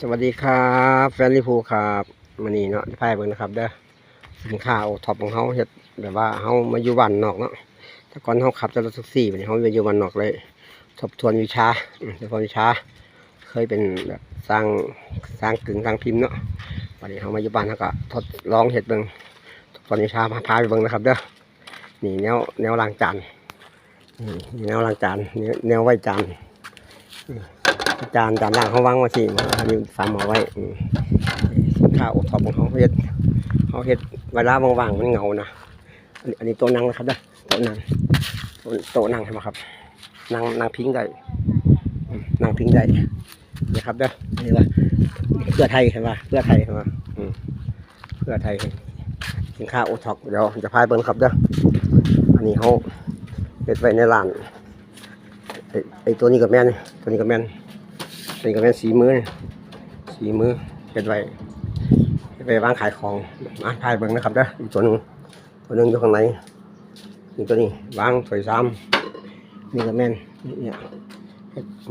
สวัสดีครับแฟนลิฟูครับมันนี่เนาะพายเบิ่งนะครับเด้อสินค้าโอท็อปของเฮาเฮ็ดแบบว่าเฮามาอยู่บ้านนอกเนาะแต่ก่อนเฮาขับแต่รถแท็กซี่บัดนี้เฮามาอยู่บ้านนอกเลยทบทวนวิชาทบทวนวิชา เคยเป็นแบบสร้างสร้างกึ่งสร้างพิมพ์เนาะวันนี้เฮามาอยู่บ้านเฮาก็ทดลองเฮ็ดเบิ่งทบทวนวิชาพาพาไปเบิ่งนะครับเด้อนี่แนวแนวล้างจานนี่แนวล้างจานแนวไว้จาน จานจานล่างเขาวางไว้ที่อันนี้สามหมอไว้อืมสินค้าโอท็อปของเขาเฮ็ดเขาเฮ็ดเวลาว่างๆมันเหงานะอันนี้อันนี้โต๊ะนั่งนะครับนะโต๊ะนั่งโต๊ะนั่งใช่ไหมครับนั่งนั่งพิงได้นั่งพิงได้นี่ครับเด้อนี่ว่าเพื่อไทยใช่ไหมเพื่อไทยใช่ไหมเพื่อไทยสินค้าโอท็อปเดี๋ยวจะพายเบิ้งครับเด้ออันนี้เขาเฮ็ดไว้ในร้านไอ้ไอตัวนี้กับแม่นตัวนี้กับแม่น นี้กับแม่นสีมือสีมือเก็บไว้เก็บไว้วางขายของมาถ่ายเบิ่งนะครับเด้ออีกตัวหนึ่งตัวหนึ่งอยู่ข้างในนี่ตัวนี้วางถอยซ้ำนี่กับแม่นเนี่ย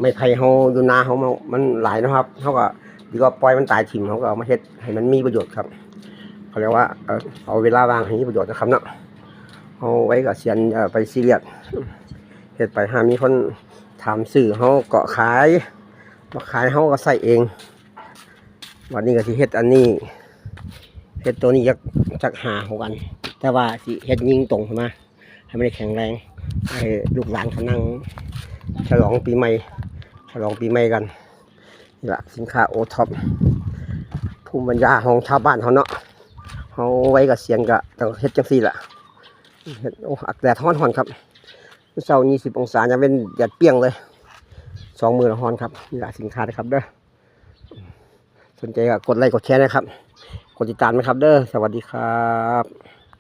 ไม่ไผ่เฮาอยู่นาเฮามันหลายนะครับเฮาก็ดีก็ปล่อยมันตายถิ่มเฮาก็เอามาเฮ็ดให้มันมีประโยชน์ครับเขาเรียกว่าเอาเวลาว่างให้มีประโยชน์นะครับเนาะเอาไว้กับเสียนไปซีเรียสเฮ็ดไปหามีคนถามสื่อเฮาเกาะขาย มาขายเฮาก็ใส่เอง วันนี้ก็สิเฮ็ดอันนี้เฮ็ดตัวนี้จักจักหาหกัน แต่ว่าสิเฮ็ดยิงตรงใช่ไหมให้มันได้แข็งแรงให้ลูกหลานเขานั่งฉลองปีใหม่ ฉลองปีใหม่กันนี่ละสินค้าโอท็อปภูมิปัญญาของชาวบ้านเขาเนาะเฮาไว้กับเสียงก็ต้องเฮ็ดจังซี่ล่ะเฮ็ดโอ้อักแดดร้อนๆครับเช้ายี่สิบองศาจะเป็นแดดเปี้ยงเลย สองมือละฮอนครับนี่แหละสินค้านะครับเด้อสนใจก็กดไลค์กดแชร์นะครับ กดติดตามนะครับเด้อสวัสดีครับ